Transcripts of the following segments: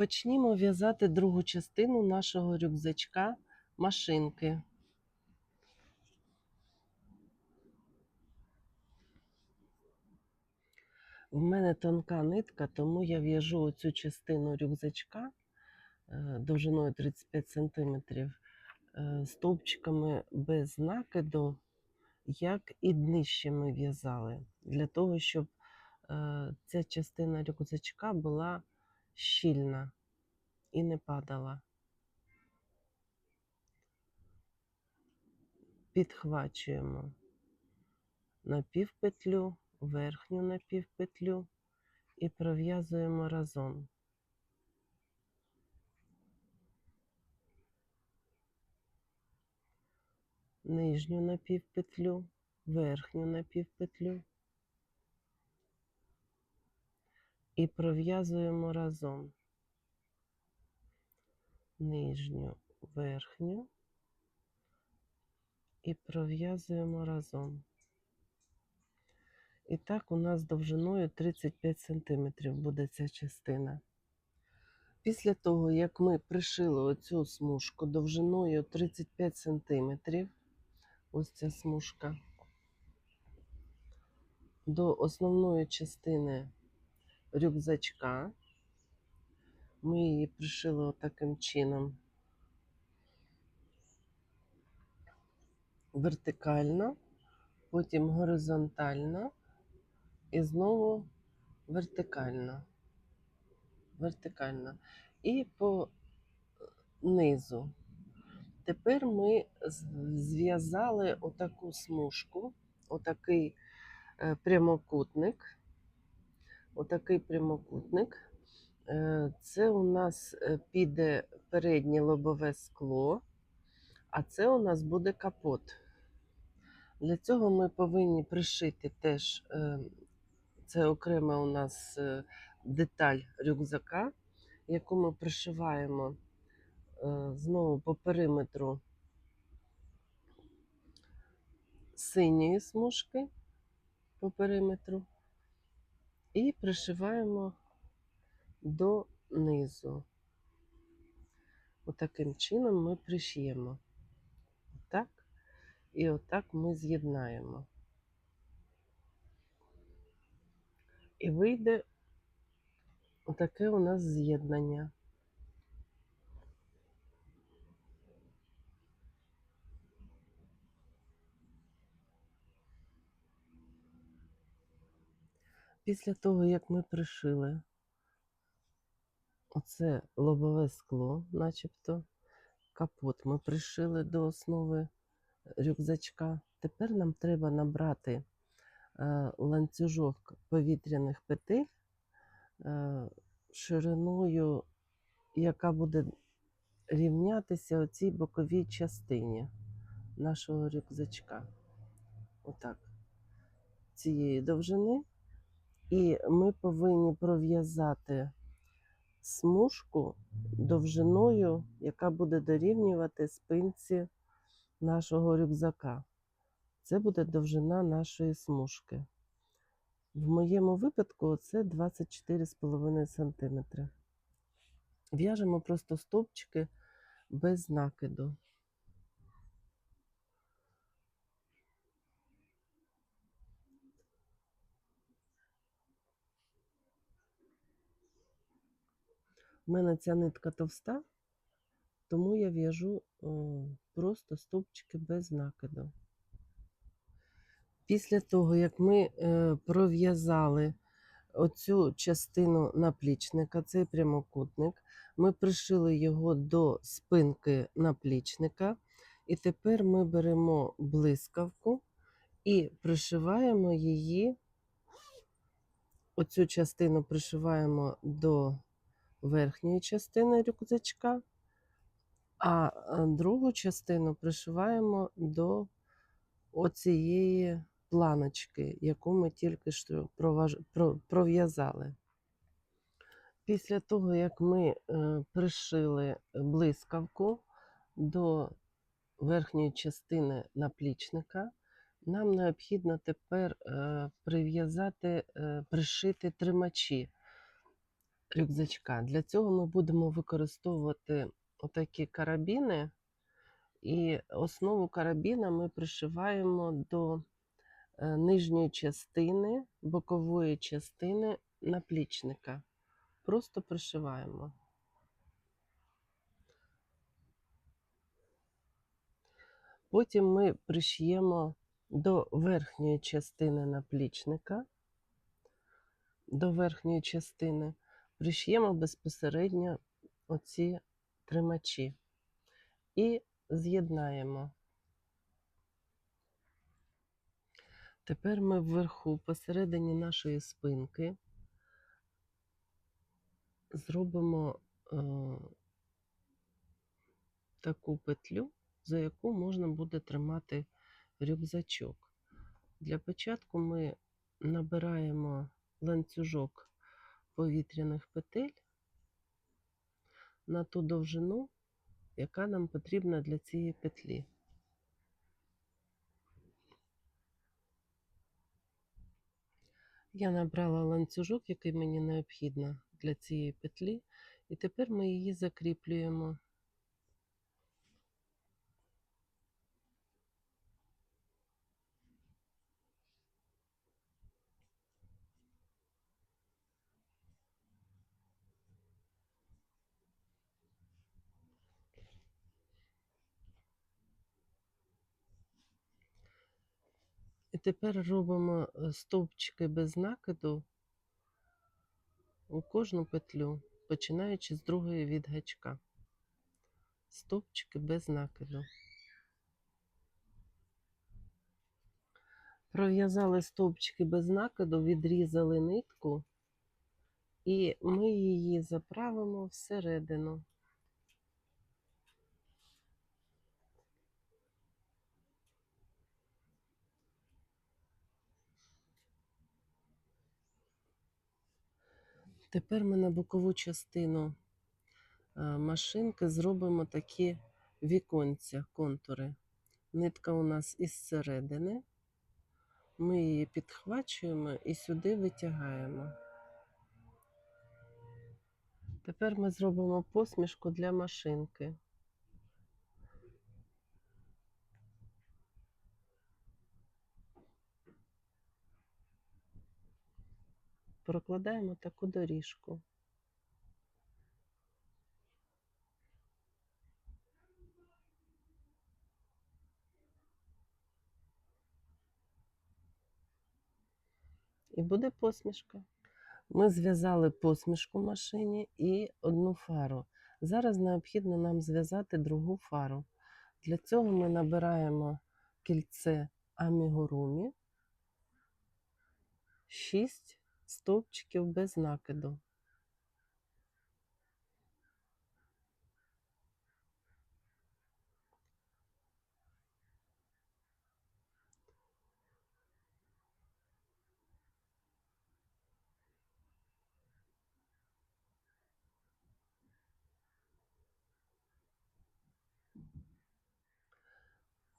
Почнімо в'язати другу частину нашого рюкзачка машинки. В мене тонка нитка, тому я в'яжу оцю частину рюкзачка е, довжиною 35 см стовпчиками без накиду, як і днище ми в'язали, для того, щоб е, ця частина рюкзачка була щільна і не падала. Підхвачуємо напівпетлю, верхню напівпетлю і пров'язуємо разом. Нижню напівпетлю, верхню напівпетлю і пров'язуємо разом нижню, верхню і пров'язуємо разом. І так у нас довжиною 35 см буде ця частина. Після того, як ми пришили оцю смужку довжиною 35 см, ось ця смужка, до основної частини рюкзачка, ми її пришили отаким чином вертикально, потім горизонтально і знову вертикально. Вертикально. І по низу. Тепер ми зв'язали отаку смужку, отакий е, прямокутник. Отакий прямокутник. Е, Це у нас е, піде переднє лобове скло, а це у нас буде капот. Для цього ми повинні пришити теж, е, це окрема у нас деталь рюкзака, яку ми пришиваємо знову по периметру синьої смужки по периметру і пришиваємо до низу. Отаким чином ми пришиємо. Отак. і отак ми з'єднаємо. І вийде отаке у нас з'єднання. Після того, як ми пришили оце лобове скло, начебто, капот ми пришили до основи рюкзачка. Тепер нам треба набрати е, ланцюжок повітряних петель е, шириною, яка буде рівнятися оцій боковій частині нашого рюкзачка. Отак. Цієї довжини. І ми повинні пров'язати смужку довжиною, яка буде дорівнювати спинці нашого рюкзака. Це буде довжина нашої смужки. В моєму випадку це 24,5 см. В'яжемо просто стовпчики без накиду. У мене ця нитка товста, тому я в'яжу просто стовпчики без накиду. Після того, як ми е, пров'язали оцю частину наплічника, цей прямокутник, ми пришили його до спинки наплічника, і тепер ми беремо блискавку і пришиваємо її, оцю частину пришиваємо до верхньої частини рюкзачка, а е, другу частину пришиваємо до оцієї планочки, яку ми тільки що пров'язали. Після того, як ми е, пришили блискавку до верхньої частини наплічника, нам необхідно тепер е, прив'язати, пришити тримачі. Рюкзачка. Для цього ми будемо використовувати отакі карабіни, і основу карабіна ми пришиваємо до е, нижньої частини, бокової частини наплічника. Просто пришиваємо. Потім ми пришиємо до верхньої частини наплічника, до верхньої частини пришиємо безпосередньо оці тримачі і з'єднаємо. Тепер ми вверху, посередині нашої спинки, зробимо е, таку петлю, за яку можна буде тримати рюкзачок. Для початку ми набираємо ланцюжок повітряних петель на ту довжину, яка нам потрібна для цієї петлі. Я набрала ланцюжок, який мені необхідно для цієї петлі, і тепер ми її закріплюємо. Тепер робимо е, стовпчики без накиду у кожну петлю, починаючи з другої від гачка. Стовпчики без накиду. Пров'язали стовпчики без накиду, відрізали нитку, і ми її заправимо всередину. Тепер ми на бокову частину е, машинки зробимо такі віконця, контури. Нитка у нас із середини. Ми її підхвачуємо і сюди витягаємо. Тепер ми зробимо посмішку для машинки. Прокладаємо таку доріжку. І буде посмішка. Ми зв'язали посмішку машині і одну фару. Зараз необхідно нам зв'язати другу фару. Для цього ми набираємо кільце амігурумі, 6 стовпчиків без накиду.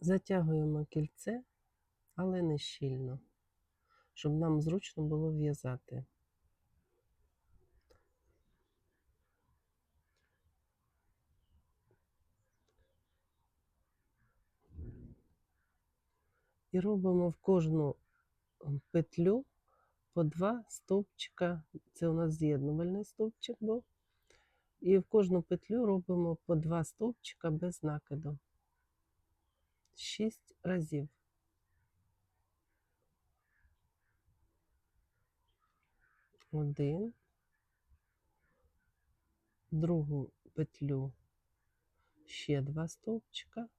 Затягуємо кільце, але не щільно, щоб нам зручно було в'язати. І робимо в кожну петлю по два стовпчика. Це у нас з'єднувальний стовпчик був. І в кожну петлю робимо по два стовпчика без накиду. Шість разів. Один. Другу петлю ще два стовпчика.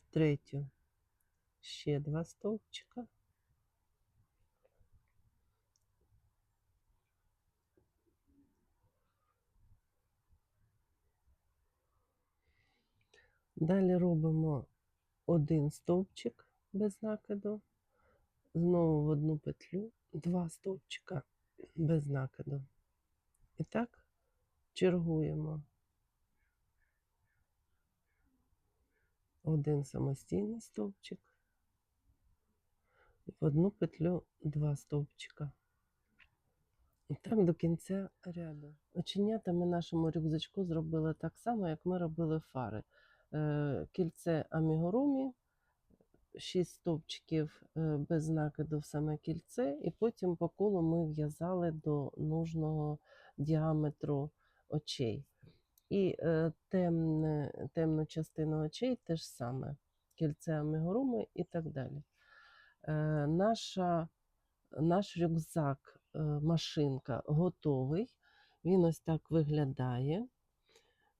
В третю ще два стовпчика. Далі робимо один стовпчик без накиду, знову в одну петлю, два стовпчика без накиду. І так чергуємо. Один самостійний стовпчик, в одну петлю два стовпчика. І Так до кінця ряду. Оченята ми нашому рюкзачку зробили так само, як ми робили фари. Е, Кільце амігурумі, 6 стовпчиків е, без накиду в саме кільце, і потім по колу ми в'язали до нужного діаметру очей. І е, темне, темну частину очей теж саме. Кільце амігуруми і так далі. Е, наша, наш рюкзак, машинка готовий. Він ось так виглядає.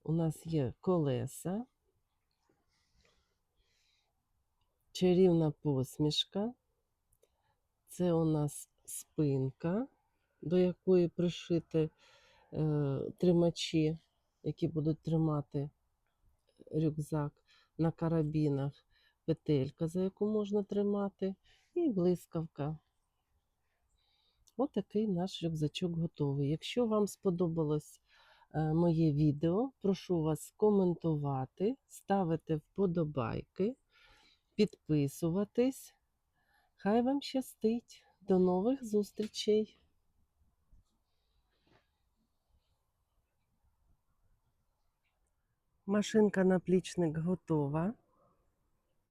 У нас є колеса, чарівна посмішка. Це у нас спинка, до якої пришити е, тримачі, які будуть тримати рюкзак на карабінах, петелька, за яку можна тримати, і блискавка. Отакий наш рюкзачок готовий. Якщо вам сподобалось е, моє відео, прошу вас коментувати, ставити вподобайки, підписуватись. Хай вам щастить! До нових зустрічей! Машинка наплічник готова.